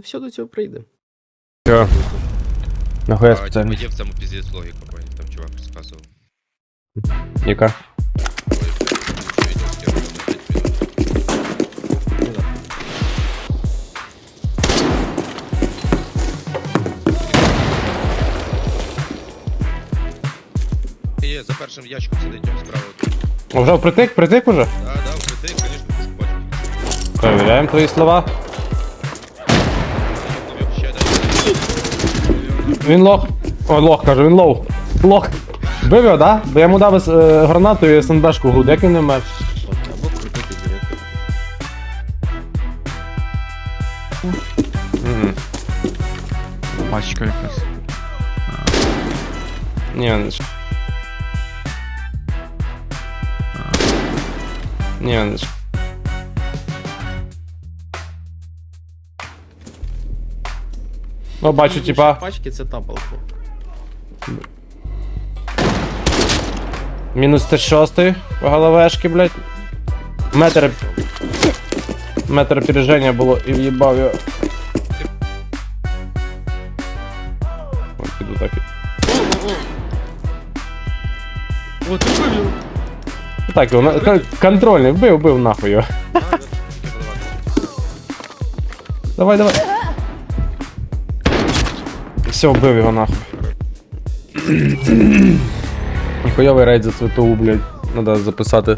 все до цього прийде. Все. Нахуя А, спеціально? типа, цьому піздець логіка, понял, там чувак розказував. Яка? Ой, на 5 минут. Є, за першим ящиком сидить там справа. Вже впритик? Притик уже? Да, да, вже ти, звісно, пушу бачу. Перевіряємо твої слова. Він лох. Ой, лох, кажу, він лоу. Лох. Бив його, да? Бо я йому дав е, гранату і СНБшку груд, як він не мер? Або крутити директор. Мгм. Пачка якась. Ні, він... Ні, він... Ну, бачу, типа, Пачки це тапалки. мінус Т6 по головешки, блядь. Метр... Метр опереження було і в'їбав його. Ой, піду так. О, ти вбив. Так, його, на- кон- контрольний, вбив, вбив нахуй його. Давай, давай. Все, вбив його нахуй. Ніхуйовий рейд за цвету, блядь. Надо записати.